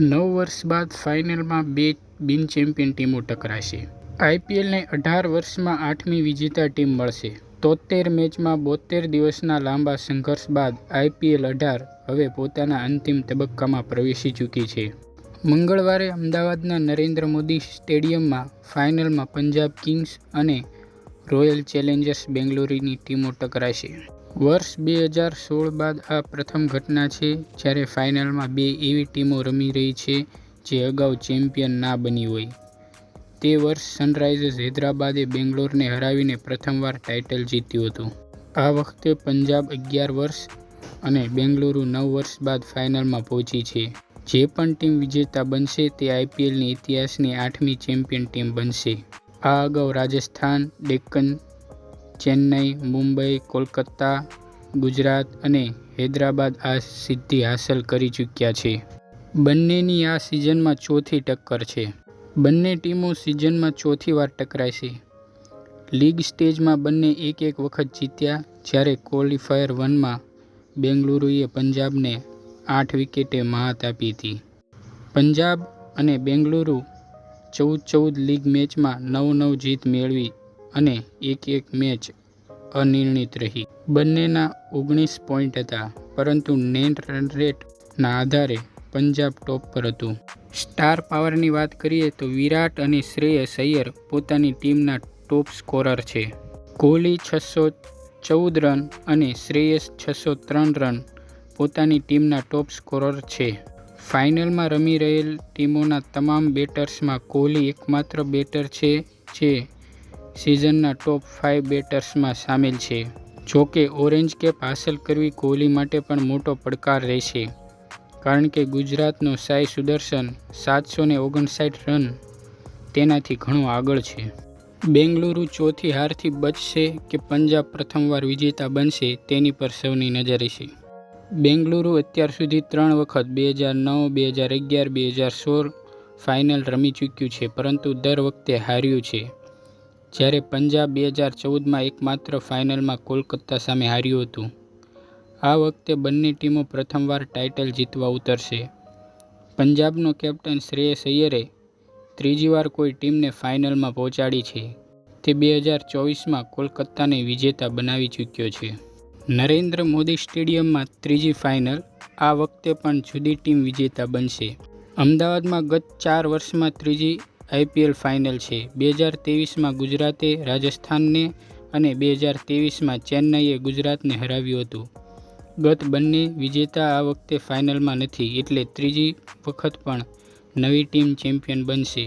નવ વર્ષ બાદ ફાઇનલમાં બે બિન ચેમ્પિયન ટીમો ટકરાશે. આઈપીએલને અઢાર વર્ષમાં આઠમી વિજેતા ટીમ મળશે. તોતેર મેચમાં બોતેર દિવસના લાંબા સંઘર્ષ બાદ આઈપીએલ અઢાર હવે પોતાના અંતિમ તબક્કામાં પ્રવેશી ચૂકી છે. મંગળવારે અમદાવાદના નરેન્દ્ર મોદી સ્ટેડિયમમાં ફાઇનલમાં પંજાબ કિંગ્સ અને રોયલ ચેલેન્જર્સ બેંગ્લોરની ટીમો ટકરાશે. વર્ષ બે હજાર સોળ બાદ આ પ્રથમ ઘટના છે જ્યારે ફાઇનલમાં બે એવી ટીમો રમી રહી છે જે અગાઉ ચેમ્પિયન ના બની હોય. તે વર્ષ સનરાઇઝર્સ હૈદરાબાદે બેંગ્લોરને હરાવીને પ્રથમવાર ટાઇટલ જીત્યું હતું. આ વખતે પંજાબ અગિયાર વર્ષ અને બેંગલુરુ નવ વર્ષ બાદ ફાઇનલમાં પહોંચી છે. જે પણ ટીમ વિજેતા બનશે તે આઈપીએલની ઇતિહાસની આઠમી ચેમ્પિયન ટીમ બનશે. આ અગાઉ રાજસ્થાન, ડેક્કન, ચેન્નઈ, મુંબઈ, કોલકાતા, ગુજરાત અને હૈદરાબાદ આ સિદ્ધિ હાંસલ કરી ચૂક્યા છે. બંનેની આ સિઝનમાં ચોથી ટક્કર છે. બંને ટીમો સિઝનમાં ચોથી વાર ટકરાય છે. લીગ સ્ટેજમાં બંને એક એક વખત જીત્યા, જ્યારે ક્વોલિફાયર વનમાં બેંગલુરુએ પંજાબને આઠ વિકેટે માત આપી હતી. પંજાબ અને બેંગલુરુ ચૌદ ચૌદ લીગ મેચમાં નવ નવ જીત મેળવી અને એક એક મેચ અનિર્ણિત રહી. બંનેના ઓગણીસ પોઈન્ટ હતા, પરંતુ નેટ રન રેટના આધારે પંજાબ ટોપ પર હતું. સ્ટાર પાવરની વાત કરીએ તો વિરાટ અને શ્રેયસ અય્યર પોતાની ટીમના ટોપ સ્કોરર છે. કોહલી છસો ચૌદ રન અને શ્રેયસ છસો ત્રણ રન પોતાની ટીમના ટોપ સ્કોરર છે. ફાઇનલમાં રમી રહેલ ટીમોના તમામ બેટર્સમાં કોહલી એકમાત્ર બેટર છે, જે સિઝનના ટોપ ફાઇવ બેટર્સમાં સામેલ છે. જોકે ઓરેન્જ કેપ હાંસલ કરવી કોહલી માટે પણ મોટો પડકાર રહેશે. કારણ કે ગુજરાતનો સાઈ સુદર્શન સાતસો ને ઓગણસાઠ રન તેનાથી ઘણું આગળ છે. બેંગલુરુ ચોથી હારથી બચશે કે પંજાબ પ્રથમવાર વિજેતા બનશે તેની પર સૌની નજર છે બેંગલુરુ અત્યાર સુધી ત્રણ વખત, બે હજાર નવ, બે હજાર અગિયાર, બે હજાર સોળ ફાઇનલ રમી ચૂક્યું છે, પરંતુ દર વખતે હાર્યું છે. જ્યારે પંજાબ બે હજાર ચૌદમાં એકમાત્ર ફાઇનલમાં કોલકાતા સામે હાર્યું હતું. આ વખતે બંને ટીમો પ્રથમવાર ટાઇટલ જીતવા ઉતરશે. પંજાબનો કેપ્ટન શ્રેયસ અય્યરે ત્રીજી વાર કોઈ ટીમને ફાઇનલમાં પહોંચાડી છે. તે બે હજાર ચોવીસમાં કોલકાતાને વિજેતા બનાવી ચૂક્યો છે. નરેન્દ્ર મોદી સ્ટેડિયમમાં ત્રીજી ફાઇનલ, આ વખતે પણ જુદી ટીમ વિજેતા બનશે. અમદાવાદમાં ગત ચાર વર્ષમાં ત્રીજી આઈપીએલ ફાઇનલ છે. બે હજાર ત્રેવીસમાં ગુજરાતે રાજસ્થાનને અને બે હજાર ત્રેવીસમાં ચેન્નઈએ ગુજરાતને હરાવ્યું હતું. ગત બંને વિજેતા આ વખતે ફાઇનલમાં નથી, એટલે ત્રીજી વખત પણ નવી ટીમ ચેમ્પિયન બનશે.